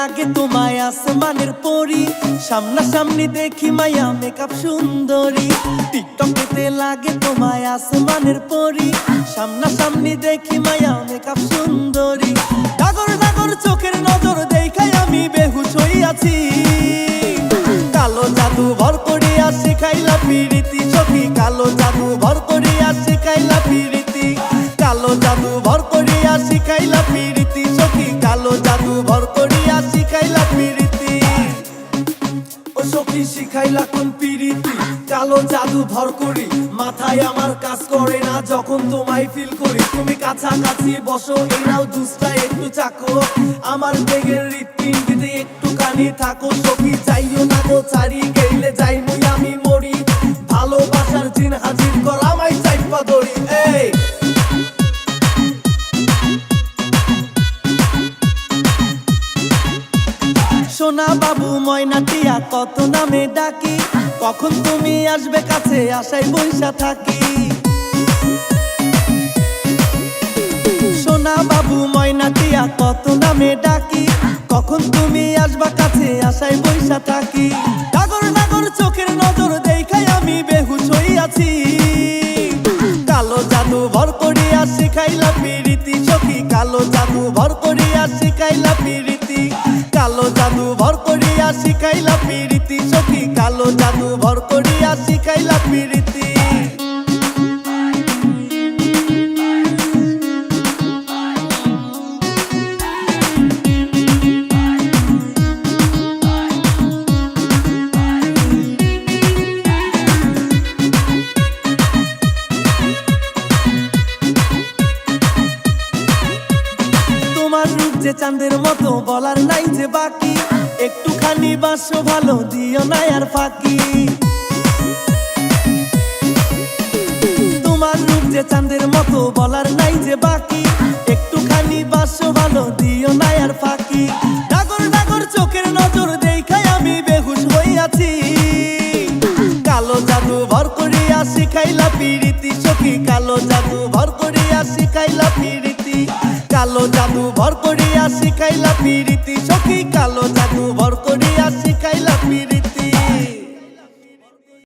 লাগে তোমায় আসমানের পরি, সামনাসামনি দেখি মায়া মেকআপ সুন্দরী। টিকটকেতে লাগে তোমায় আসমানের পরি, সামনাসামনি দেখি মায়া মেকআপ সুন্দরী। ডাগর ডাগর চোখের নজর দেখাই আমি বেহুশ হইয়াছি কালো জাদু ভর করিয়া শিখাইলা পিরিতি সখী, কালো জাদু ভর করিয়া শিখাইলা পিরিতি। কালো জাদু ভর করিয়া শিখাইলা পিরিতি সখী, কালো জাদু ভর করিয়া শিখাইলা পিরিতি। ও সখী শিখাইলা কোন পিরিতি? কালো জাদু ভর করি, মাথায় আমার কাজ করে না, যখন তোমায় ফিল করি। তুমি কাছাকাছি বসো এই নাও জুসটা একটু চাকো। আমার বেগের রীতি একটু কানি থাকো, সখী চাইও না গো চারি সোনা বাবু, ময়না টিয়া, কত নামে ডাকি। কখন তুমি আসবে কাছে আশাই বৈশা থাকি। সোনা বাবু কত নামে ডাকি। কখন তুমি আসবা কাছে বৈশা থাকি। ডাগর চোখের নজর দেখাই আমি বেহুশ হইয়াছি কালো জাদু ভর করিয়া শিখাইলা পিরিতি সখী, কালো জাদু ভর করিয়া শিখাইলা পিরিতি। কালো জাদু ভর করিয়া শিখাইলা পিরিতি। সখী কালো জাদু ভর করিয়া তোমার রূপ যে চাঁদের মতো, বলার নাই যে বাকি। একটুখানি বাসো ভালো, দিও না আর ফাঁকি। তোমার রূপ যে চাঁদের মতো, বলার নাই যে বাকি। একটুখানি বাসো ভালো, দিও না আর ফাঁকি। ডাগর ডাগর চোখের নজর দেখাই আমি বেহুশ হইয়াছি। কালো জাদু ভর করিয়া শিখাইলা পিরিতি সখী, কালো জাদু ভর করিয়া শিখাইলা পিরিতি কালো জাদু ভর করিয়া শিখাইলা পিরিতি সখী কালো জাদু